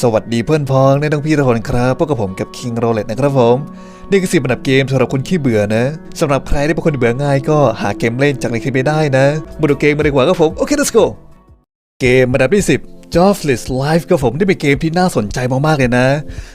สวัสดีเพื่อนพ้องในน้องพี่ทุกคนครับพบกับผมกับคิงโรเลตนะครับผมนี่คือสิบอันดับเกมสำหรับคนขี้เบื่อนะสำหรับใครที่เป็นคนเบื่อง่ายก็หาเกมเล่นจากในคลิปไปได้นะมาดูเกมมาดีกว่าครับผม โอเค let's go เกมอันดับที่ 10 Jobless Life ก็ผมนี่เป็นเกมที่น่าสนใจมากๆเลยนะ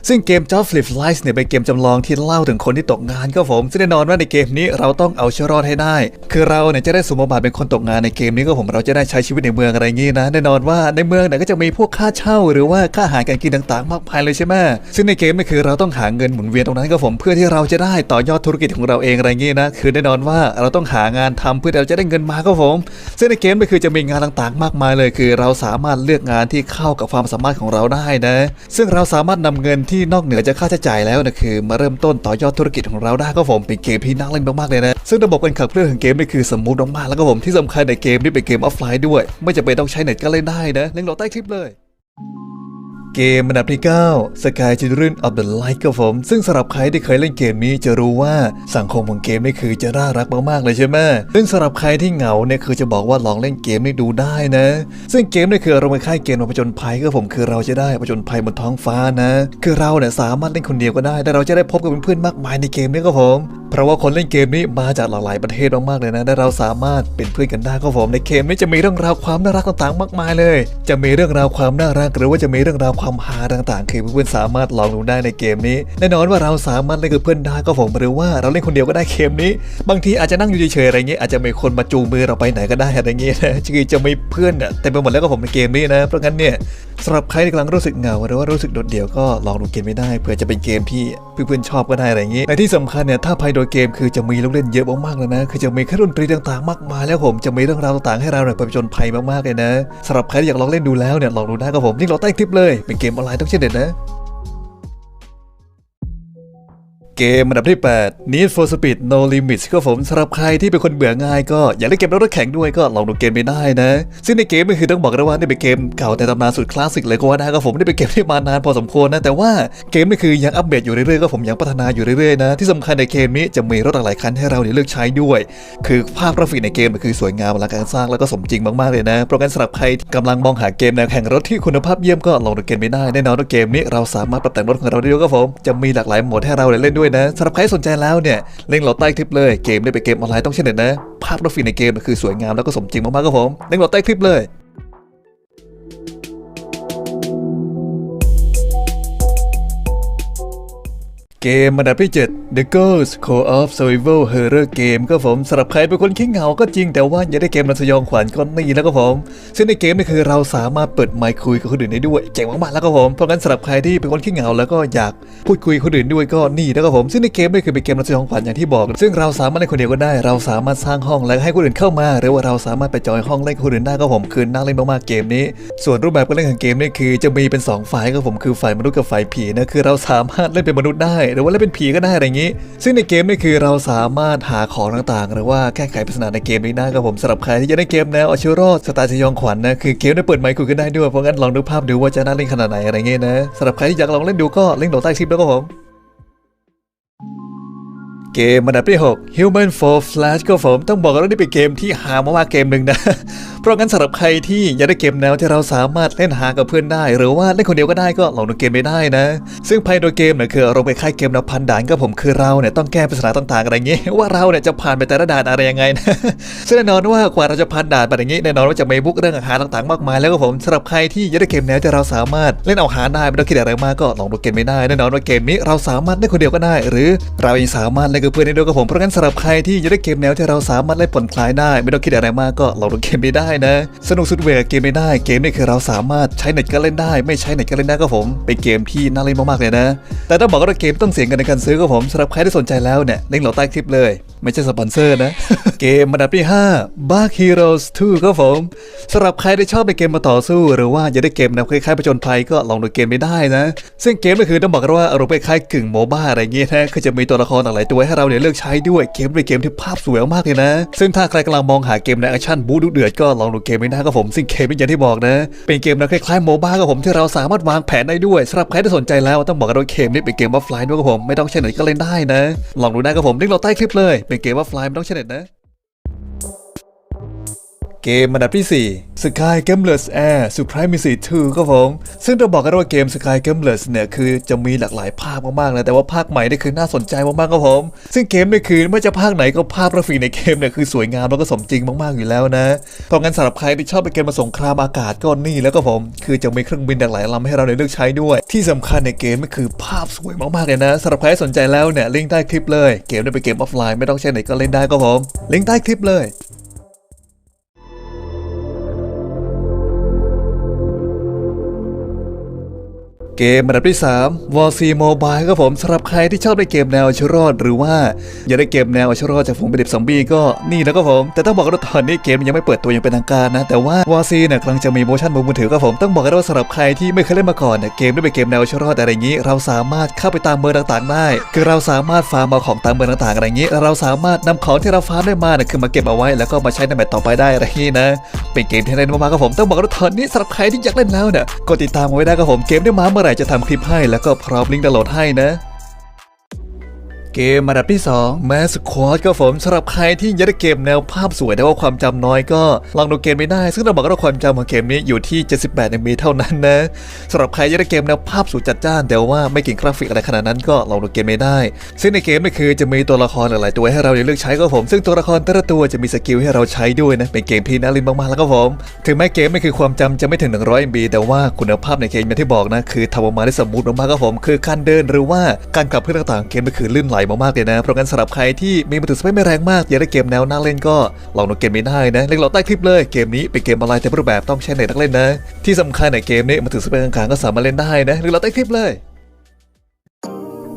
ซึ่งเกม Jobless Life เนี่ยเป็นเกมจำลองที่เล่าถึงคนที่ตกงานก็ผม ซึ่งแน่นอนว่าในเกมนี้เราต้องเอาชีวิตรอดให้ได้ คือเราเนี่ยจะได้สมบทบาทเป็นคนตกงานในเกมนี้ก็ผมเราจะได้ใช้ชีวิตในเมืองอะไรงี้นะ แน่นอนว่าในเมืองเนี่ยก็จะมีพวกค่าเช่า หรือว่าค่าอาหารการกินต่างๆ มากมายเลยใช่ไหมซึ่งในเกมนี่คือเราต้องหาเงินหมุนเวียนตรงนั้นก็ผมเพื่อที่เราจะได้ต่อยอดธุรกิจของเราเองอะไรงี้นะคือแน่นอนว่าเราต้องหางานทำเพื่อเราจะได้เงินมาก็ผม ซึ่งในเกมก็คือจะมีงานต่างๆ มากมายเลย คือเราสามารถเลือกงานที่เข้ากับความสามารถของเราได้นะ ซึ่งเราสามารถนำเงินที่นอกเหนือจากค่าใช้จ่ายแล้วนะคือ มาเริ่มต้นต่อยอดธุรกิจของเราได้ก็ผมเป็นเกมที่น่าเล่นมากๆเลยนะ ซึ่งระบบการขับเคลื่อนของเกมนี่คือสมูทมากๆแล้วก็ผมที่สำคัญในเกมนี่เป็นเกมออฟไลน์ด้วย ไม่จำเป็นต้องใช้เน็ตก็เล่นได้นะลิงก์โหลดใต้คลิปเลย เกมอันดับที่9 Sky Children of the Light ครับผม ซึ่งสำหรับใครที่เคยเล่นเกมนี้จะรู้ว่าสังคมของเกมนี่คือจะน่ารักมากๆเลยใช่ไหมซึ่งสำหรับใครที่เหงาเนี่ยคือจะบอกว่าลองเล่นเกมนี้ดูได้นะ ซึ่งเกมนี่คือเราไปค่ายเกมมาผจญภัยก็ผมคือเราจะได้ผจญภัยบนท้องฟ้านะ คือเราเนี่ยสามารถเล่นคนเดียวก็ได้ แต่เราจะได้พบกับเพื่อนๆมากมายในเกมนี้ก็ผมเพราะว่าคนเล่นเกมนี้มาจากหลากหลายประเทศมากๆเลยนะและเราสามารถเป็นเพื่อนกันได้ก็ผมในเกมนี้จะมีเรื่องราวความน่ารักต่างๆ มากมายเลย จะมีเรื่องราวความน่ารักหรือว่าจะมีเรื่องราวความฮาต่างๆ คือเพื่อนๆสามารถลองดูได้ในเกมนี้แน่นอนว่าเราสามารถเล่นกับเพื่อนได้ก็ผมหรือว่าเราเล่นคนเดียวก็ได้เกมนี้ บางทีอาจจะนั่งอยู่เฉยๆอะไรเงี้ยอาจจะมีคนมาจูงมือเราไปไหนก็ได้อะไรเงี้ยนะคือจะมีเพื่อนอะเต็มไปหมดแล้วก็ผมในเกมนี้นะเพราะงั้นเนี่ยสำหรับใครที่กำลังรู้สึกเหงาหรือว่ารู้สึกโดดเดี่ยวก็ลองดูเกมไม่ได้เผื่อจะเป็นเกมที่เพื่อนๆชอบก็ได้อะไรอย่างงี้ในที่สำคัญเนี่ยถ้าภายโดยเกมคือจะมีลูกเล่นเยอะมากๆเลยนะ คือจะมีเครื่องดนตรีต่างๆมากมายแล้วผมจะมีเรื่องราวต่างๆให้เราเนี่ยไปจนภัยมากๆเลยนะสำหรับใครที่อยากลองเล่นดูแล้วเนี่ยลองดูได้ก็ผมนี่เราใต้คลิปเลยเป็นเกมออนไลน์ต้องเช่นเด็ดนะ เกมอันดับที่ 8 Need for Speed No Limits ก็ผมสำหรับใครที่เป็นคนเบื่อง่ายก็อยากเล่นเกมรถแข่งด้วยก็ลองดูเกมไปได้นะ ซึ่งในเกมก็คือต้องบอกเลยว่านี่เป็นเกมเก่าแต่ตำนานสุดคลาสสิกเลยก็ว่าได้ก็ผมนี่เป็นเกมที่มานานพอสมควรนะแต่ว่าเกมนี่คือยังอัปเดตอยู่เรื่อยๆก็ผมยังพัฒนาอยู่เรื่อยๆนะที่สำคัญในเกมนี้จะมีรถหลายคันให้เราเนี่ยเลือกใช้ด้วย คือภาพกราฟิกในเกมมันคือสวยงามอลังการสร้างแล้วก็สมจริงมากๆเลยนะเพราะงั้นสำหรับใครที่กำลังมองหาเกมแนวแข่งรถที่คุณภาพเยี่ยมก็ลองดูเกมไปได้แน่นอนว่าเกมนี้เราสามารถปรับแต่งรถของเราได้ด้วยก็ผมจะมีหลากหลายโหมดให้เราเล่นด้วยนะสำหรับใครสนใจแล้วเนี่ยเล่นหลดใต้คลิปเลยเกมได้ไปเกมออนไลน์ต้องเช่นเด็ดนะ ภาพกราฟิกในเกมคือสวยงามแล้วก็สมจริงมากๆครับผมเล่นหลดใต้คลิปเลย เกมอันดับที่ 7 The Ghost Co-op Survival Horror Game ก็ผมสำหรับใครเป็นคนขี้เหงาก็จริงแต่ว่าอยากได้เกมรันสยองขวัญก็นี่แล้วก็ผม ซึ่งในเกมนี่คือเราสามารถเปิดไมค์คุยกับคนอื่นได้ด้วยเจ๋งมากๆแล้วก็ผมเพราะงั้นสำหรับใครที่เป็นคนขี้เหงาแล้วก็อยากพูดคุยกับคนอื่นด้วยก็นี่แล้วก็ผม ซึ่งในเกมนี่คือเป็นเกมรันสยองขวัญอย่างที่บอก ซึ่งเราสามารถเล่นคนเดียวก็ได้ เราสามารถสร้างห้องแล้วให้คนอื่นเข้ามา หรือว่าเราสามารถไปจอยห้องเล่นคนอื่นได้ก็ผมคือน่าเล่นมากๆเกมนี้ ส่วนรูปแบบการเล่นของเกมนี่คือจะมีเป็นสองฝ่ายก็ผมคือฝ่ายมนุษย์กับฝ่ายผีนะคือเราสามารถเล่นเป็นมนุษย์ได้หรือว่าเล่นเป็นผีก็ได้อะไรอย่างนี้ ซึ่งในเกมนี่คือเราสามารถหาของต่างๆ หรือว่าแก้ไขปริศนาในเกมนี้ได้ครับผมสำหรับใครที่จะได้เกมแนวอชิโรอดสตาร์ชยองขวัญนะคือเกมได้เปิดไมค์คุยกันได้ด้วยเพราะงั้นลองดูภาพดูว่าจะน่าเล่นขนาดไหนอะไรเงี้ยนะสำหรับใครที่อยากลองเล่นดูก็ลิงก์โหลดใต้คลิปแล้วก็ผม เกมอันดับที่ 6 Human Fall Flash ก็ผมต้องบอกว่านี่เป็นเกมที่หามากๆเกมหนึ่งนะ เพราะงั้นสำหรับใครที่อยากได้เกมแนวที่เราสามารถเล่นหากับเพื่อนได้ หรือว่าเล่นคนเดียวก็ได้ก็ลองดูเกมไปได้นะ ซึ่งภายในเกมเนี่ยคือเราไปค่ายเกมนับพันด่านก็ผมคือเราเนี่ยต้องแก้ปริศนาต่างๆอะไรเงี้ยว่าเราเนี่ยจะผ่านไปแต่ละด่านอะไรยังไงนะซึ่งแน่นอนว่ากว่าเราจะผ่านด่านไปอย่างนี้แน่นอนว่าจะมีบุกเรื่องอาหารต่างๆ มากมายแล้วก็ผมสำหรับใครที่อยากได้เกมแนวที่เราสามารถเล่นเอาหาได้ไม่ต้องคิดอะไรมากก็ลองดูเกมไม่ได้แน่นอนว่าเกมนี้เราสามารถเล่นคนเดียวก็ได้ หรือเรายังสามารถเล่นับเพื่อนในโด้วยก็ผมเพราะงั้นสำหรับใครที่อยากได้เกมแนวที่เราสามารถเล่นผ่อนคลายได้ ไม่ต้องคิดอะไรมากก็ลองดูเกมไม่ได้นะ สนุกสุดเวกับเกมไม่ได้เกมนี้คือเราสามารถใช้เน็ตก็เล่นได้ ไม่ใช้เน็ตก็เล่นได้ก็ผมเป็นเกมที่น่าเล่นมากๆเลยนะ แต่ต้องบอกว่าเกมต้องเสียงกันในการซื้อก็ผมสำหรับใครที่สนใจแล้วเนี่ยลิงก์เราใต้คลิปเลย ไม่ใช่สปอนเซอร์นะ เกมอันดับที่5 Bark Heroes 2ครับผมสำหรับใครที่ชอบในเกมมาต่อสู้ หรือว่าอยากได้เกมแนวคล้ายๆประจนภัยก็ลองดูเกมไม่ได้นะ ซึ่งเกมก็คือต้องบอกกันว่าอารมณ์คล้ายๆกึ่งโมบ้าอะไรเงี้ยนะคือจะมีตัวละครหลายตัวให้เราเนี่ยเลือกใช้ด้วยเกมเป็นเกมที่ภาพสวยมากเลยนะ ซึ่งถ้าใครกำลังมองหาเกมในแอคชั่นบู๊ดุเดือดก็ลองดูเกมไม่ได้ครับผมซึ่งเกมเป็นอย่างที่บอกนะ เป็นเกมแนวคล้ายๆโมบ้าครับผมที่เราสามารถวางแผนได้ด้วยสำหรับใครที่สนใจแล้วต้องบอกกันว่าเกมนี้เป็นเกมว่าฟลายด้วยครับผมไม่ต้องใช้เน็ตก็เล่นได้นะลองดูได้ครับผมลิงก์เราใต้คลิปเลยเป็นเกมว่าฟลายไม่ต้องเช้เน็ตนะ เกมอันดับที่ 4 Sky Gameless Air Supremacy 2ครับผม ซึ่งเราบอกกันว่าเกม Sky Gameless เนี่ยคือจะมีหลากหลายภาคมากๆเลยแต่ว่าภาคใหม่นี่คือน่าสนใจมากๆครับผม ซึ่งเกมนี่คือไม่ว่าจะภาคไหนก็ภาพกราฟิกในเกมเนี่ยคือสวยงามแล้วก็สมจริงมากๆอยู่แล้วนะเพราะงั้นสำหรับใครที่ชอบไปเกมมาสงครามอากาศก็นี่แล้วก็ผม คือจะมีเครื่องบินหลากหลายลำให้เราได้เลือกใช้ด้วย ที่สำคัญในเกมก็คือภาพสวยมากๆเลยนะสำหรับใครสนใจแล้วเนี่ยลิงก์ใต้คลิปเลย เกมได้เป็นเกมออฟไลน์ไม่ต้องใช้ไหนก็เล่นได้ก็ผมลิงก์ใต้คลิปเลย เกมอันดับที่3 War C Mobile ครับผมสำหรับใครที่ชอบในเกมแนวเอาชีรอด หรือว่าอยากได้เกมแนวเอาชีรอดจากฝูงเป็นเด็กซอมบี้ก็นี่แล้วก็ผม แต่ต้องบอกกันว่าตอนนี้เกมยังไม่เปิดตัวอย่างเป็นทางการนะ แต่ว่า War C เนี่ยกำลังจะมีโมชั่นบนมือถือครับผมต้องบอกกันว่าสำหรับใครที่ไม่เคยเล่นมาก่อนเนี่ยเกมได้เป็นเกมแนวเอาชีวิตรอดอะไรอย่างนี้ เราสามารถเข้าไปตามเมืองต่างๆ ได้ คือเราสามารถฟาร์มเอาของตามเมืองต่างๆอะไรอย่างนี้เราสามารถนำของที่เราฟาร์มได้มาเนี่ยคือมาเก็บเอาไว้ แล้วก็มาใช้ในแมตช์ต่อไปได้อะไรงนี้นะเป็นเกมที่เล่นมากๆครับผมต้องบอกกันว่าตอนนี้สำหรับใครที่อยากเล่นแล้วเนี่ยกดติดตามไว้ได้ครับผมเกมได้มาเมื่อไหร่จะทำคลิปให้แล้วก็พร้อมลิงก์ดาวน์โหลดให้นะ เกมอันดับที่2 Mass Squad ก็ผมสำหรับใครที่อยากได้เกมแนวภาพสวยแต่ว่าความจำน้อยก็ลองดูเกมไม่ได้ ซึ่งเราบอกว่าความจำของเกมนี้อยู่ที่ 78 MB เท่านั้นนะสำหรับใครอยากได้เกมแนวภาพสวยจัดจ้านแต่ว่าไม่เก่งกราฟิกอะไรขนาดนั้นก็ลองดูเกมไม่ได้ ซึ่งในเกมนี่คือจะมีตัวละครหลายๆตัวให้เราเลือกใช้ก็ผม ซึ่งตัวละครแต่ละตัวจะมีสกิลให้เราใช้ด้วยนะเป็นเกมที่น่าเล่นมากๆแล้วก็ผมถึงแม้เกมไม่คือความจำจะไม่ถึง 100 MB แต่ว่าคุณภาพในเกมอย่างที่บอกนะคือทำออกมาได้สมูทมากๆครับผม คือการเดินหรือว่าการขับเคลื่อนต่างๆเกมก็คือลื่นไหลมากๆเลยนะ เพราะงั้นสำหรับใครที่มีมือถือสเปคไม่แรงมากอยากได้เกมแนวน่าเล่นก็ลองโหลดเกมนี้ได้นะเล่นเราใต้คลิปเลยเกมนี้เป็นเกมอะไรแต่รูปแบบต้องใช้เน็ตนักเล่นนะ ที่สำคัญในเกมนี้มือถือสเปคกลางๆก็สามารถเล่นได้นะเล่นเราใต้คลิปเลย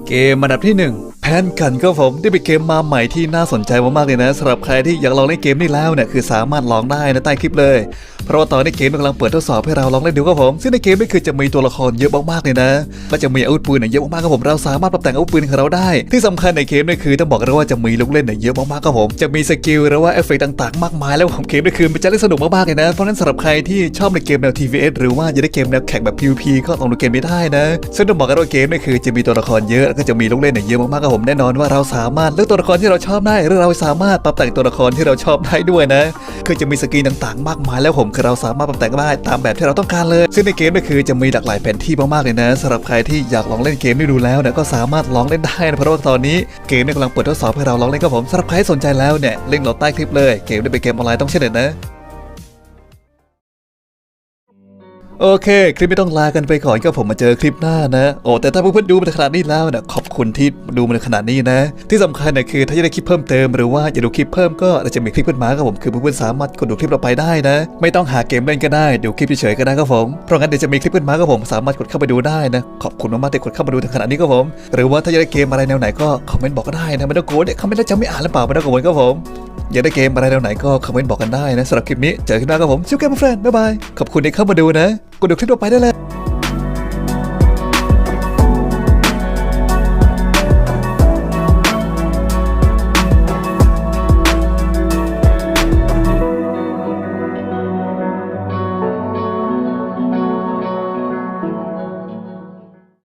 เกมอันดับที่ 1 แพนกันก็ผมได้เป็นเกมมาใหม่ที่น่าสนใจมากๆเลยนะสำหรับใครที่อยากลองเล่นเกมนี้แล้วเนี่ยคือสามารถลองได้นะใต้คลิปเลย เพราะว่าตอนนี้เกมกำลังเปิดทดสอบให้เราลองเล่นดูครับผมซึ่งในเกมนี้คือจะมีตัวละครเยอะมากๆเลยนะและจะมีอาวุธปืนเนี่ยเยอะมากๆครับผมเราสามารถปรับแต่งอาวุธปืนของเราได้ ที่สำคัญในเกมนี่คือต้องบอกกันว่าจะมีลูกเล่นเนี่ยเยอะมากๆครับผมจะมีสกิลหรือว่าเอฟเฟกต์ต่างๆ มากมายแล้วผมเกมนี่คือมันจะเล่นสนุกมากๆเลยนะเพราะฉะนั้นสำหรับใครที่ชอบในเกมแนว TVS หรือว่าอยากได้เกมแนวแข่งแบบ PVP ก็ลองดูเกมนี้ได้นะซึ่งต้องบอกกันว่าเกมนี่คือจะมีตัวละครเยอะแล้วก็จะมีลูกเล่นเนี่ยเยอะมากๆครับผมแน่นอนว่าเราสามารถเลือกตัวละครที่เราชอบได้ หรือเราสามารถปรับแต่งตัวละครที่เราชอบได้ด้วยนะ คือจะมีสกรีนต่างๆ มากมายแล้วผมคือเราสามารถปรับแต่งได้ตามแบบที่เราต้องการเลย ซึ่งในเกมนี่คือจะมีหลากหลายแผนที่มากๆเลยนะสำหรับใครที่อยากลองเล่นเกมนี้ดูแล้วเนี่ยก็สามารถลองเล่นได้นะเพราะว่าตอนนี้เกมกำลังเปิดทดสอบให้เราลองเล่นกับผมสำหรับใครสนใจแล้วเนี่ยลิงก์โหลดใต้คลิปเลยเกมได้เป็นเกมออนไลน์ต้องใช้เน็ตนะ โอเค คลิปไม่ต้องลากันไปก่อนก็ผมมาเจอคลิปหน้านะโอ้แต่ถ้าเพื่อนๆดูมาขนาดนี้แล้วเนี่ยขอบคุณที่ดูมาขนาดนี้นะ ที่สำคัญเนี่ยคือถ้าอยากได้คลิปเพิ่มเติมหรือว่าอยากดูคลิปเพิ่มก็เราจะมีคลิปขึ้นมาครับผมคือเพื่อนๆสามารถกดดูคลิปเราไปได้นะ ไม่ต้องหาเกมเล่นก็ได้ดูคลิปเฉยๆก็ได้ครับผมเพราะงั้นเดี๋ยวจะมีคลิปขึ้นมาครับผมสามารถกดเข้าไปดูได้นะขอบคุณมากๆที่กดเข้ามาดูถึงขนาดนี้ครับผม หรือว่าถ้าอยากได้เกมอะไรแนวไหนก็คอมเมนต์บอกก็ได้นะไม่ต้องกลัวเด็กคอมเมนต์แล้วจะไม่อ่านหรือเปล่าไม่ต้องกังวลครับผม อยากได้เกมอะไรแนวไหนก็คอมเมนต์บอกกันได้นะสำหรับคลิปนี้เจอกันหน้าครับผมชิวเกมเฟรนด์บ๊ายบายขอบคุณที่เข้ามาดูนะกดดูคลิปต่อไปได้เลย